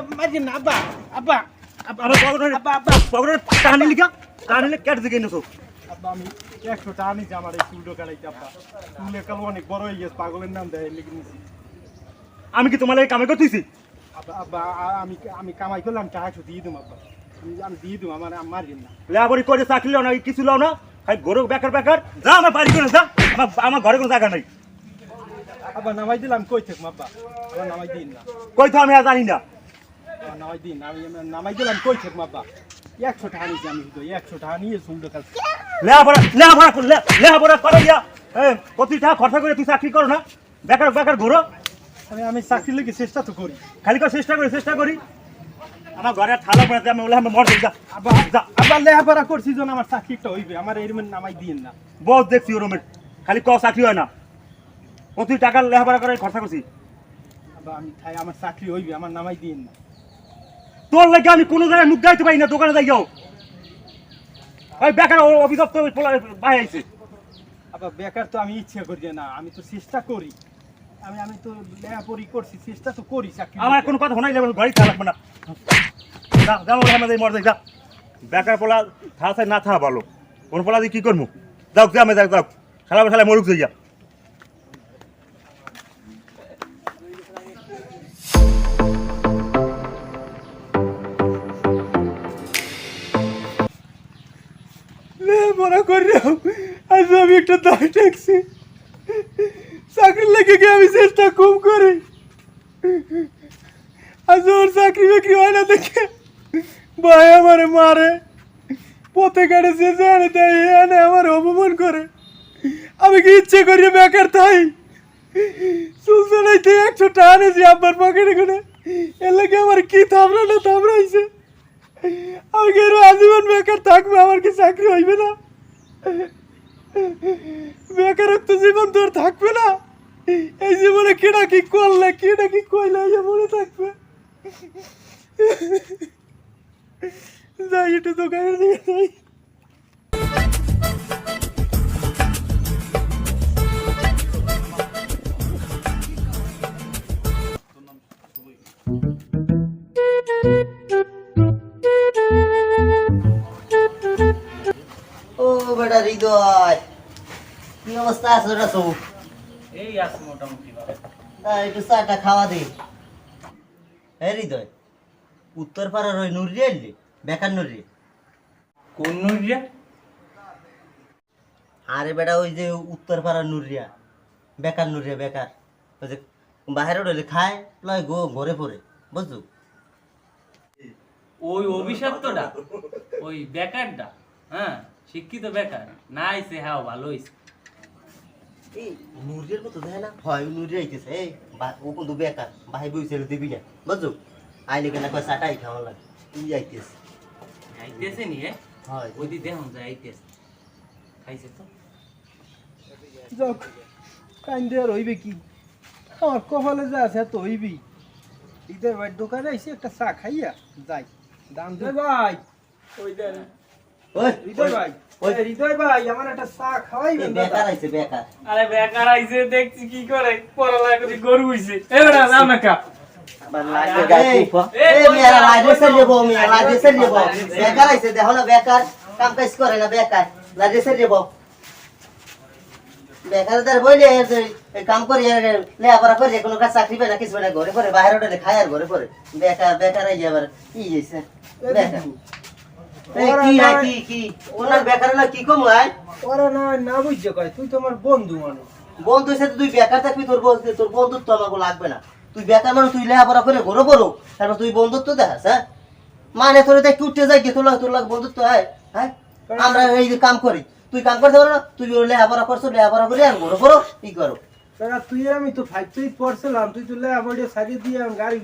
না আব্বা আব্বা আব্বা। আব্বা লিখা কেটে দিকে আব্বা আমি একশো টাকা নিয়েছি আমার এই চুলটো কাটাইতে আব্বা। চুলের কালো অনেক বড় হয়ে গেছে পাগলের নাম দেয় লিখে নিয়েছি আমি কি তোমার কামে করতেছি? আব্বা আব্বা আ- আমি আমি কামাই করলাম টাকা একশো দিয়ে দেবো আব্বা। আমি- দিয়ে দেবো আমার না। লেবারি করে চাকরি লাও না কিছু লাও না গরু বেকার বেকার। যা আমার বাড়ি করে যা। আমার আমার ঘরে কোনো জায়গা নাই। আব্বা নামাই দিলাম কই থাকব আব্বা? আবার নামাই দিন না। কই তো আমি আর জানি না। নামাই দিন আমি নামাই দিলাম কই থাকব আব্বা? একশো টাকা নিয়েছি আমি শুধু একশো টাকা নিয়ে চুলটো কাল। লেহাপড়া লেহাপড়া করে লেহাপড়া করে ইয়া এ, প্রতি টাকা খরচা করে তুই চাকরি করো না। বেকার বেকার ঘুরো। আমি আমি চাকরি লেগে চেষ্টা তো করি। খালি করে চেষ্টা করি চেষ্টা করি। আমার ঘরে আমি বলে আমি যা আবার করছি আমার চাকরিটা হইবে আমার নামাই দিন না। বহুত দেখছি ওরমের খালি ক চাকরি হয় না। প্রতি টাকা লেহাপড়া করে খরচা করছি। আমি আমার চাকরি হইবে আমার নামাই দিন না। তোর লাগে আমি কোনো জায়গায় মুখ গাইতে পারি না দোকানে যাই যাও। ওই বেকার ও- অভিযোগ তো বাই আইছে। আবার বেকার তো আমি ইচ্ছা করি না আমি তো চেষ্টা করি। আমি আমি তো লেখাপড়ি করছি চেষ্টা তো করি চাকরি আমার কোনো কথা শোনাই যাবে খাওয়া লাগবে না। যা যা বলে আমাদের মর যা। বেকার পোলা থা না থা ভালো। কোন পোলা দিয়ে কি করব যাও যা আমি যাও যাও খেলা খেলা মরুক যাই লেখাপড়া করি আজ আমি একটা দায় ট্যাক্সি চাকরি লেগে গিয়ে আমি চেষ্টা কম করি। আজ ওর চাকরি বাকরি হয় না দেখে ভাই আমারে মারে। পথে কাটে যে জানে তাই এনে আমার অপমান করে। আমি কি ইচ্ছে করি বেকার তাই চলছে নাইতে একশো টাকা এনেছি আব্বার পকেটে করে এর লাগে আমার কি থামরা না থামরাইছে আমি কি আজীবন বেকার থাকব? আমার কি চাকরি হইবে না? বেকারত্ব জীবন তোর থাকবে না। এই জীবনে কেডা কি করলে কেডা কি কইলে এই মনে থাকবে। যাই, একটু দোকানে দিকে যাই। হৃদয়। কি অবস্থা আছে ওটা সব এই আছে মোটামুটি। একটু চাটা খাওয়া দে। হ্যাঁ হৃদয় উত্তর পাড়ার ওই নুরিয়া এলি বেকার নুরিয়া। কোন নইরা আরে বেটা ওই যে উত্তর পাড়ার নুরিয়া বেকার নুরিয়া বেকার। ওই যে বাহিরে রইলে খায় লয় গো ঘরে পড়ে বুঝছ? ওই অভিশপ্তটা ওই বেকারটা হ্যাঁ? শিক্ষিত বেকার। না আইছে হ্যাঁ ভালো হইছে। এই নুরিয়ার মতো দেয় না? হয় ওই আইতেছে এই বা- ও কিন্তু বেকার বাহি বইছে দিবি না। বুঝছ? আইলে কেনা কয় চাটাই খাওয়া লাগে। ই আইতেছে। আইতেছে নি? হয়। ওই দি যায় আইতেছে। খাইছে তো। যাক কান্দে আর হইবে কি? আমার কপালে যা আছে তো হইবি ঈদের ভাই দোকানে আইসি একটা চা খাইয়া যাই। দাম দে। ভাই ওই দেন। আরে বেকার আইছে দেখছি কি করে। করে গরু হইছে। এবারে নাম একা বেকার আইছে দেখো না বেকার। কাম কাজ করে না বেকার। লাজেসে যাব বেকার বইলে কাম করি লেখাপড়া করি কোনো কাজ চাকরি পায় না কিছু না ঘরে পরে বাইরে উঠে খায় আর ঘরে পরে বেকার বেকার আই আবার কি হয়েছে বেকার। বন্ধু সাথে তুই বেকার থাকবি তোর তোর বন্ধুত্ব আমাকে লাগবে না। তুই বেকার মানুষ তুই লেখাপড়া করে ঘরে পড়ো তারপর তুই বন্ধুত্ব দেখাস হ্যাঁ? মানে তোর উঠতে যাই তোর লাগে তোর লাগে বন্ধুত্ব হয় হ্যাঁ? আমরা এই যে কাম করি তুই কাম করতে পারো না তুই লেখাপড়া করছ লেখাপড়া করে আর ঘরে পড়ো কি করো? তুই আমি তো ফাইভ তুই পড়ছিলাম তুই দিয়ে গাড়ি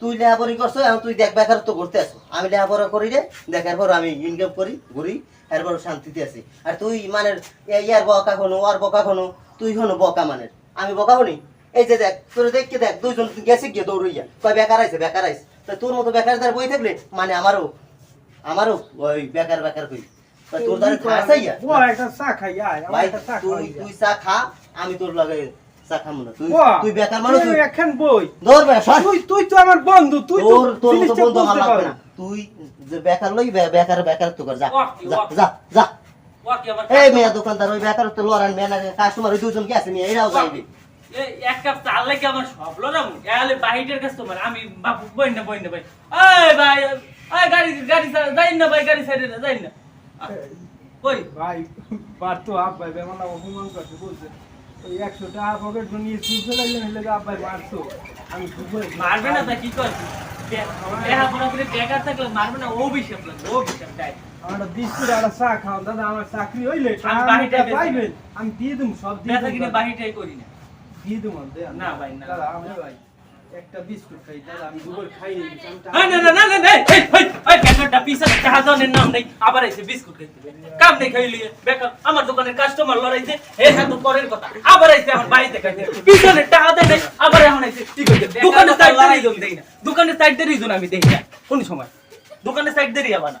তুই করছ এখন তুই দেখ বেকার তো করতে আসো আমি লেখাপড়া করি রে দেখার পর আমি ইনকাম করি ঘুরি এরপর শান্তিতে আছি আর তুই মানে ইয়ার বকা কোনো ওর বকা কোনো তুই হনো বকা মানে আমি বকা হনি? এই যে দেখ তোর দেখকে দেখ দুইজন গেছে গিয়ে দৌড়ইয়া। কয় বেকার আইছে বেকার আইছে। তা তোর মতো বেকার দ্বারা বই থাকলে মানে আমারও আমারও ওই বেকার বেকার কই। তোর দ্বারা খাস আইয়া? ও একটা চা খাইয়া আয়, আমার ভাই একটা চা তুই খাওয়াইয়া। তুই চা খা আমি তোর লগে চা খামু না। তুই তুই বেকার মানুষ তুই বই। ধর তুই তুই তো আমার বন্ধু তুই তোর তোর মতো বন্ধু আমার লাগবে না। তুই যে বেকার লই বেকার বেকার তো কর যা যা যা যা। এই মেয়া দোকানদার ওই বেকার তো লড়ান মেয়া না কাস্টমার ওই দুজন কি আছে মেয়া? এরাও যাইবে। এক কাপ লাগে আমার সব লরাম এলে বাহিটের কাস্টমার আমি বাপু বইন না বইন না ভাই এই ভাই এই গাড়ি গাড়ি যাই না ভাই গাড়ি সাইডে যাই না। কই ভাই তো আপ ভাই বেমান অপমান করতে বলছে ওই একশো টাকা পকেট নিয়ে চুল ফেলাইলে হলে আপ ভাই মারছো আমি মারবে না তা কি করছি আমি দিয়ে দেবো সব দিয়ে দেবো না। ভাই, না। ভাই একটা বিস্কুট খাই দাদা আমি দুপুর খাই নি না না না না না না এই এই এই বেকারটা পিছনে টাকা নাম নেই আবার এসে বিস্কুট খাইতে কাম নেই খাইলি বেকার আমার দোকানের কাস্টমার লড়াইছে হ্যাঁ তো পরের কথা। আবার এসে আমার বাড়িতে খাইতে পিছনে টাকা দেয় নাই আবার এখন এসে কি করতে দোকানের সাইড দেই না। রিজন আমি দেই না। কোন সময়। দোকানের সাইড দিয়ে আবার না।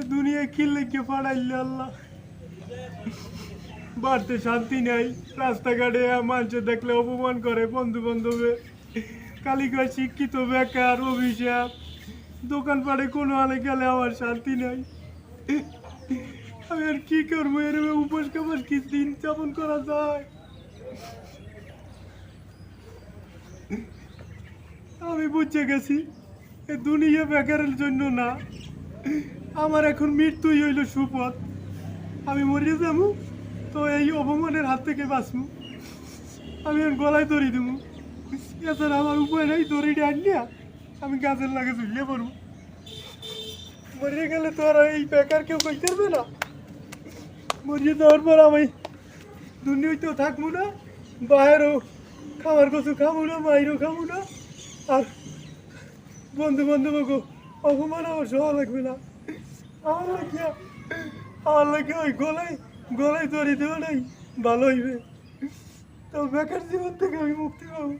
দুনিয়া কি লেগে পাড়াইলে আল্লাহ? বাড়তে শান্তি নাই, রাস্তাঘাটে মানুষ দেখলে অপমান করে বন্ধু বান্ধবে কালিকা শিক্ষিত, বেকার, অভিশাপ। দোকানপাটে কোনো আলে গেলে আমার শান্তি নাই। আমি আর কি করব? এরকম উপোস কাপাস কি দিন যাপন করা যায়? আমি বুঝে গেছি, এ দুনিয়া বেকারের জন্য না। আমার এখন মৃত্যুই হইল সুপথ। আমি মরিয়ে যাব, তো এই অপমানের হাত থেকে বাঁচবো। আমি এখন গলায় দড়ি দেবো। এছাড়া আমার উপায় নেই দড়িটা আনিয়া আমি গাছের লাগে ঝুলিয়ে পড়ব। মরিয়ে গেলে তো আর এই বেকার কেউ কই করবে না। মরিয়ে যাওয়ার পর আমি দুনিয়াতেও থাকব না বাইরেও খাবার কিছু খাব না বাইরেও খাব না। আর বন্ধু বান্ধব অপমান আমার সহ লাগবে না। লাগে ওই গলায় গলায় ধরে দেওয়া নাই ভালো হইবে। তো বেকার জীবন থেকে আমি মুক্তি পাবো।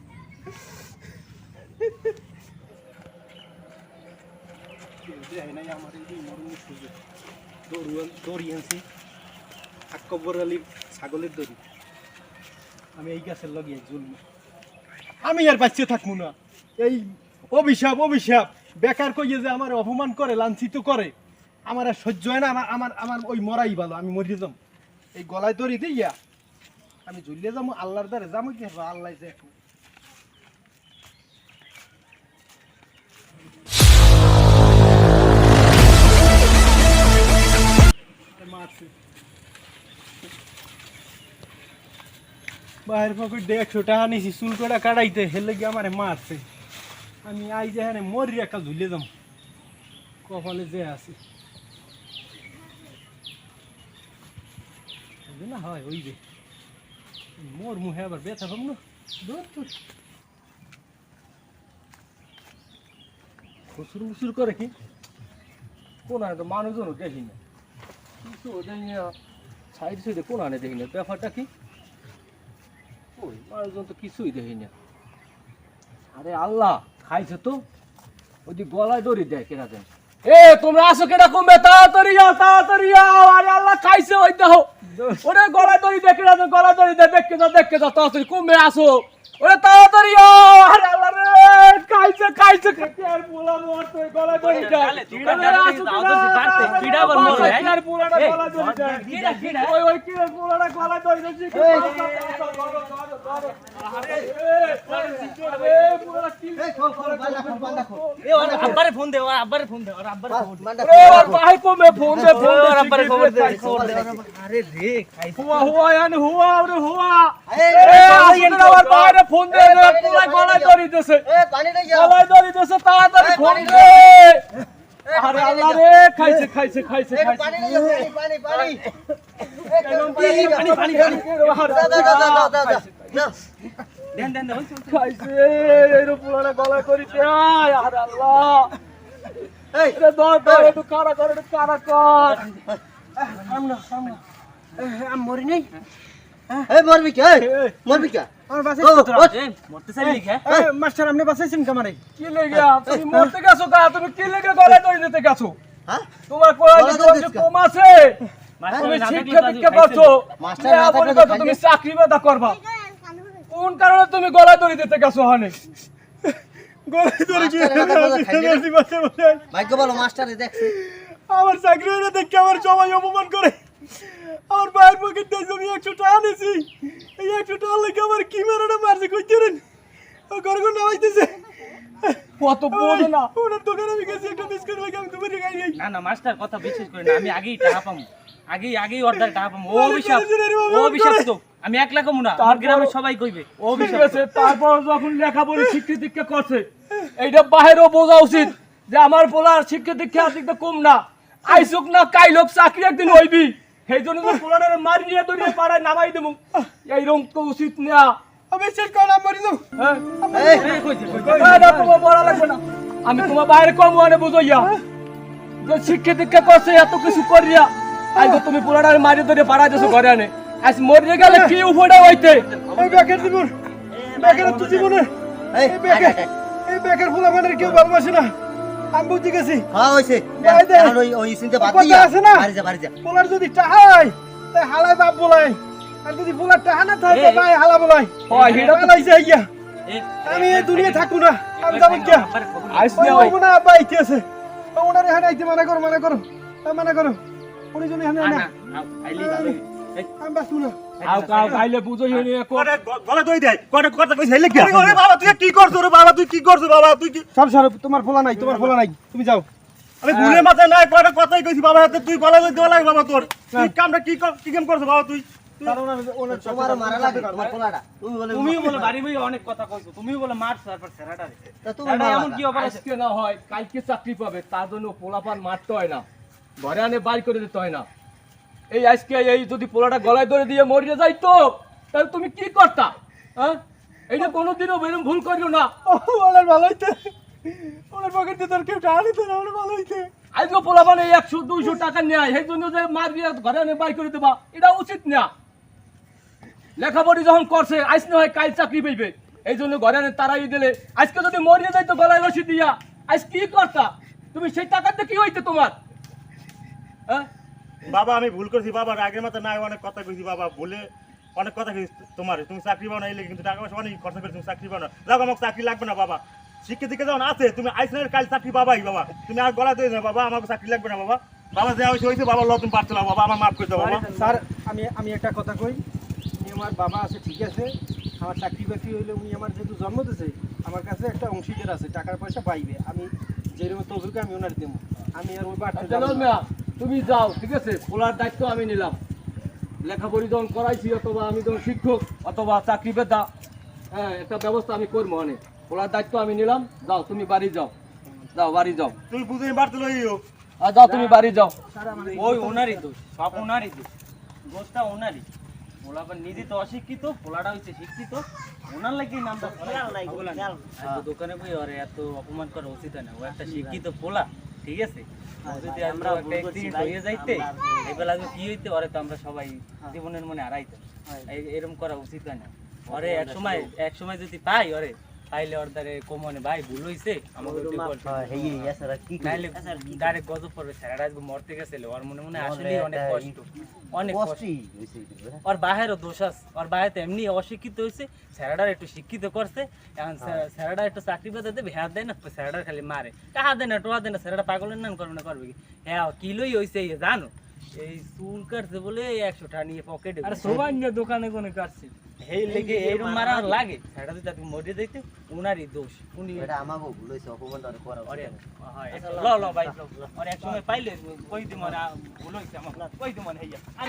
দড়ি আনছি আকবর আলীর ছাগলের দড়ি আমি এই গাছের লাগিয়ে ঝুলবো আমি আর বাচ্চা থাকব না। এই অভিশাপ অভিশাপ। বেকার কইয়ে যে আমার অপমান করে লাঞ্ছিত করে। আমার আর সহ্য হয় না, আমার আমার আমার ওই মরাই ভালো, আমি মরিয়ে যাম। এই গলায় দড়ি দিয়া আমি ঝুলিয়ে যাব আল্লাহর দ্বারে যাব কি আল্লাহ মারছে বাইরের পকেট দিয়ে একশো টাকা নিয়েছি চুল কটা কাটাইতে হেলে গিয়ে আমার মারছে আমি আই যে হ্যাঁ মরি একটা ঝুলে যাম। কপালে যে আছে। না হয় মোর মুহে আবার ব্যথা পাব না। দূর করে কি? কোন তো মানুষজনও দেখি কিছু সাইড সাইডে কোন আনে দেখি না। ব্যাপারটা কি? ওই মানুষজন তো কিছুই দেখি না। আরে আল্লাহ, খাইছে তো? ওই গলায় দড়ি দেয় কেনা দেয়। এ তোমরা আসো কেটা কমবে তাড়াতাড়ি যাও তাড়াতাড়ি যাও আরে আল্লাহ খাইছে ওই দেখো ওরে গলায় দড়ি কেনা দেয় গলায় দড়ি দেয় দেখকে যাও দেখকে যাও তাড়াতাড়ি কমবে আসো ওরে তাড়াতাড়ি যাও আরে আল্লাহ রে খাইছে খাইছে খাইছে আর পোলা মোর তো গলায় দড়ি দেয় তাহলে আসো দাও বাড়তে, কিডা আবার মরে, হ্যাঁ? আর পোলাটা এই, গলায় দড়ি দেয় কিডা, কিডা? ওই ওই কি পোলাটা গলায় দড়ি দে ওর আব্বারে ফোন দে ওর আব্বারে ফোন দে। বান্দা ওরে খোল ওর ভাই কমে ফোন দে ফোন দে ওর আব্বারে খবর দে সিগারেট খবর দে খাইছে। আরে রে খাইছে। হুয়া হুয়া ইয়ান হুয়া ওরে হুয়া। এই, এ এই, আসলে আমার বাইরে ফোন দে রে পুরা গলায় দড়ি দেছে। এই পানি লই যাও। গলায় দড়ি দেছে তাড়াতাড়ি এই, ফোন পানি দে। এই, আরে মরি নাই? মরবি কে? মরবি কে? আমার মরতে মাস্টার আপনি বাসাইছেন কামারে কি লেগে তুমি মরতে গেছো কা তুমি কি লেগে গলা ধরে নিতে গেছো? হ্যাঁ? তোমার? কম আছে? তুমি শিক্ষা দীক্ষা মাস্টার না থাকলে তো তুমি চাকরি বাদা করবা। কোন কারণে তুমি গলা ধরে দিতে গেছো হানে? গলা ধরে কি মাস্টারের কথা বলে না? ভাগ্য বলো মাস্টারে দেখছে। আমার চাকরি হয়ে দেখে আমার সবাই অপমান করে। আমার ভাইয়ের পকেট দিয়ে আমি একশো টাকা নিয়েছি এই একশো টাকা লেগে আমার কি মেরাটা মারছে রেন ঘর ঘর নামাইতেছে। কত বোঝো না। ওনার দোকানে আমি গেছি একটা বিস্কুট লেগে আমি দুপুরে খাই না না মাস্টার কথা বিশ্বাস করি না আমি আগেই টাকা পাবো আগেই আগেই অর্ডার টাকা পাবো ও অভিশাপ ও অভিশাপ তো। আমি একলা কমু না তারপর- গ্রামের সবাই কইবে। ও ঠিক অভিশাপ। আছে তারপর যখন লেখাপড়ি শিক্ষা দীক্ষা করছে এইটা বাহিরেও বোঝা উচিত যে আমার পোলার শিক্ষা দীক্ষা দিকটা কম না। আইসুক না কাইলোক চাকরি একদিন হইবি। সেই জন্য তো পোলারের মারি নিয়ে দড়িয়ে পাড়ায় নামাই দেবো। এইরকম তো উচিত না। আমি শেষ করা মারি দেবো। এই। এই কইছে কইছে তোমার পড়া লাগবে না। আমি তোমার বাইরে কম আনে বুঝাইয়া। যে শিক্ষা দীক্ষা করছে এত কিছু করিয়া। আজ তুমি পোলাটার মারি ধরে পাড়ায় দেছো ঘরে আনে। আজ মরে গেলে কি উপরে হইতে? এই বেকের জীবন বেকের তো জীবনে। এই এই বেকের এই বেকের ফুলা মানের কেউ ভালোবাসে না। আমি বুঝে গেছি। হ্যাঁ হইছে। এখন ওই ওই চিন্তা বাদ দিয়া। আছে না? বাড়ি যা বাড়ি যা। পোলার যদি টাহাই তাই হালাই বাপ বলাই আর যদি পোলার টাহা না থাকে ভাই হালা বলাই হয় হেডা তো লাইছে আইয়া। আমি এই দুনিয়া থাকব না আমি যাব কে হইব না আব্বা আইতে আছে। ওনারে হানে আইতে মানা করো মানা করো। মানা করো। উনি জন্য হানে না, আইলি ভালো। এই, আমি বাসু না আও কাও গাইলে বুঝো হিনে কটা গলা দই দেয় কটা কথা কইছে হেলে কি আরে বাবা তুই কি করছ রে বাবা তুই কি করছ বাবা তুই কি সব সর তোমার ফোলা নাই তোমার ফোলা নাই তুমি যাও আমি ভুলে মাথায় নাই কটা কথাই কইছি বাবা তুই গলা দই দেওয়া লাগে বাবা তোর তুই কামটা কি কি কাম করছ বাবা তুই তোমার মারা লাগে তোমার পোলাটা তুমি বলে তুমিও বলে বাড়ি বই অনেক কথা কইছো তুমিও বলে মারছো তারপর এমন কি না হয় কালকে চাকরি পাবে তার জন্য পোলাপান মারতে হয় না ঘরে আনে বাই করে দিতে হয় না। এই আজকে এই যদি পোলাটা গলায় ধরে দিয়ে মরিয়ে যাইতো তাহলে তুমি কি করতা? হ্যাঁ? এইটা কোনোদিনও বেরম ভুল করিও না। ওনার ভালো হইতে ওনার পকেটে তোর কেউ টাকা নিতে না ওনার ভালো হইতে আজকে পোলাপান এই একশো দুইশো টাকা নেয় সেই জন্য যে মার দিয়ে ঘরে আনে বাই করে দেবা এটা উচিত না। লেখাপড়ি যখন করছে আইস না হয় কাল চাকরি পাইবে। এই জন্য ঘরে আনে তারাই দিলে। আজকে যদি মরিয়ে যাইতো গলায় রসি দিয়া আজ কি করতা? তুমি সেই টাকাতে কি হইতে তোমার? হ্যাঁ? বাবা আমি ভুল করছি। বাবা আগের মাথা নাই অনেক কথা কইছি। বাবা বলে অনেক কথা কইছি তোমার। তুমি চাকরি পাও না এলে কিন্তু টাকা পয়সা অনেক খরচা করে তুমি চাকরি পাও না যাও আমাকে চাকরি লাগবে না বাবা। শিক্ষা দিকে যখন আছে তুমি আইসনের কাল চাকরি পাবাই বাবা। তুমি আর গলা দিয়ে না বাবা আমাকে চাকরি লাগবে না বাবা। বাবা যা হয়েছে হয়েছে বাবা ল তুমি পারছ না বাবা আমার মাফ করে দাও বাবা। স্যার আমি আমি একটা কথা কই। উনি আমার বাবা আছে ঠিক আছে। আমার চাকরি বাকরি হইলে উনি আমার যেহেতু জন্ম দিয়েছে আমার কাছে একটা অংশীদার আছে টাকার পয়সা পাইবে। আমি যেরকম তবুকে আমি ওনার দেবো। আমি আর ওই বাড়তে না। তুমি যাও ঠিক আছে? খোলার দায়িত্ব আমি নিলাম। লেখাপড়ি যখন করাইছি অথবা আমি যখন শিক্ষক অথবা চাকরি পেতা হ্যাঁ একটা ব্যবস্থা আমি করব অনেক খোলার দায়িত্ব আমি নিলাম। যাও তুমি বাড়ি যাও। যাও বাড়ি যাও। তুমি বুঝে বাড়তে লইও আর যাও তুমি বাড়ি যাও। ওই ওনারই দোষ সব ওনারই দোষ। দোষটা ওনারই পোলাপান নিজে তো অশিক্ষিত পোলাটা হচ্ছে শিক্ষিত। ওনার লাগে নামটা দোকানে বই এত অপমান করা উচিত হয় না। ও একটা শিক্ষিত পোলা। ঠিক আছে? যদি আমরা অ্যাক্সিডেন্ট হয়ে যাইতে এবার বেলা কি হইতে ওরে তো আমরা সবাই জীবনের মনে হারাইতে এরকম করা উচিত হয় না। ওরে এক সময় এক সময় যদি পাই ওরে পাইলে ওর দ্বারে কমনে ভাই ভুল হইছে আমাকে একটু বল। হ্যাঁ, আর কি ডাইরেক্ট গজব পড়বে স্যারেরা আজকে মরতে গেছিল ওর মনে মনে আসলে অনেক কষ্ট অনেক কষ্ট। হইছে হ্যাঁ। ওর বাহেরও দোষ আছে ওর বাহে এমনি অশিক্ষিত হয়েছে স্যারেডার একটু শিক্ষিত করছে এখন স্যারেডা একটু চাকরি পেতে দেবে হ্যাঁ দেয় না স্যারেডার খালি মারে। টাহা দেয় না টোয়া দেয় না স্যারেডা পাগলের নান করবে না করবে কি? হ্যাঁ কিলোই হয়েছে এই জানো এই চুল কাটছে বলে একশো টাকা নিয়ে পকেটে আর সবাই দোকানে কোনে কাটছি? এই লেগে এরকম মারা আর লাগে। সেটা তো তাকে মরে দিতে উনারই দোষ। উনি এটা আমাকে ভুলইছে অপমান আর করা আরে না। হয় ল ল ভাই ল, ল। অরে এক সময় পাইলে কই দিমরা ভুলইছে আমার। কই দিমন হইয়া। আর